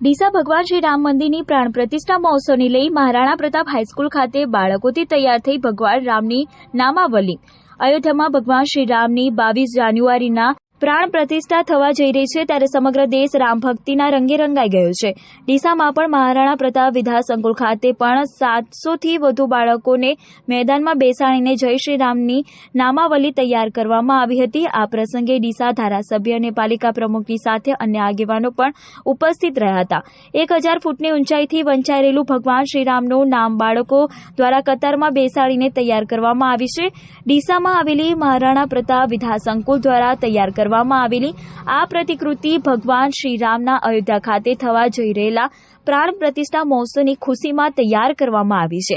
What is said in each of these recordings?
ડીસા ભગવાન શ્રી રામ મંદિરની પ્રાણ પ્રતિષ્ઠા મહોત્સવને લઈ મહારાણા પ્રતાપ હાઈસ્કૂલ ખાતે બાળકોથી તૈયાર થઈ ભગવાન રામની નામાવલી. અયોધ્યામાં ભગવાન શ્રી રામની બાવીસ જાન્યુઆરીના પ્રાણ પ્રતિષ્ઠા થવા જઈ રહી છે ત્યારે સમગ્ર દેશ રામ ભક્તિના રંગે રંગાઈ ગયો છે. ડીસામાં પણ મહારાણા પ્રતાપ વિધા સંકુલ ખાતે પણ સાતસોથી વધુ બાળકોને મેદાનમાં બેસાડીને જય શ્રી રામની નામાવલી તૈયાર કરવામાં આવી હતી. આ પ્રસંગે ડીસા ધારાસભ્ય અને પાલિકા પ્રમુખની સાથે અન્ય આગેવાનો પણ ઉપસ્થિત રહ્યા હતા. એક હજાર ફૂટની ઊંચાઈથી વંચાઈ રહેલું ભગવાન શ્રીરામનું નામ બાળકો દ્વારા કતારમાં બેસાડીને તૈયાર કરવામાં આવી છે. ડીસામાં આવેલી મહારાણા પ્રતાપ વિધા સંકુલ દ્વારા તૈયાર કરવામાં આવેલી આ પ્રતિકૃતિ ભગવાન શ્રીરામના અયોધ્યા ખાતે થવા જઈ રહેલા પ્રાણ પ્રતિષ્ઠા મહોત્સવની ખુશીમાં તૈયાર કરવામાં આવી છે.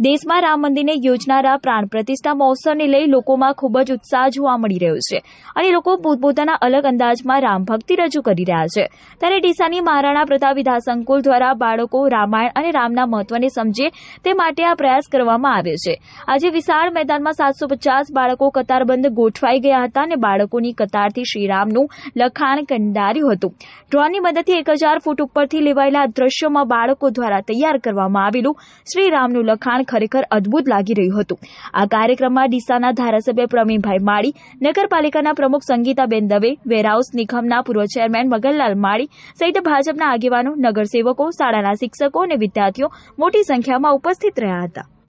દેશમાં રામ મંદિરને યોજનારા પ્રાણ પ્રતિષ્ઠા મહોત્સવને લઈ લોકોમાં ખૂબ જ ઉત્સાહ જોવા મળી રહ્યો છે. અને લોકો પોતપોતાના અલગ અંદાજમાં રામ ભક્તિ રજૂ કરી રહ્યા છે. ત્યારે ડીસાની મહારાણા પ્રતાપ વિધા સંકુલ દ્વારા બાળકો રામાયણ અને રામના મહત્વને સમજે તે માટે આ પ્રયાસ કરવામાં આવ્યો છે. આજે વિશાળ મેદાનમાં સાતસો પચાસ બાળકો કતારબંધ ગોઠવાઈ ગયા હતા અને બાળકોની કતારથી શ્રીરામનું લખાણ કંડાર્યું હતું. ડ્રોનની મદદથી એક હજાર ફૂટ ઉપરથી લેવાયેલા દ્રશ્યોમાં બાળકો દ્વારા તૈયાર કરવામાં આવેલું શ્રીરામનું લખાણ ખરેખર અદ્ભુત લાગી રહ્યું હતું. આ કાર્યક્રમમાં ડીસાના ધારાસભ્ય પ્રવીણભાઈ માળી, નગરપાલિકાના પ્રમુખ સંગીતાબેન દવે, વેરહાઉસ નિગમના પૂર્વ ચેરમેન મગનલાલ માળી સહિત ભાજપના આગેવાનો, નગરસેવકો, શાળાના શિક્ષકો અને વિદ્યાર્થીઓ મોટી સંખ્યામાં ઉપસ્થિત રહ્યા હતા.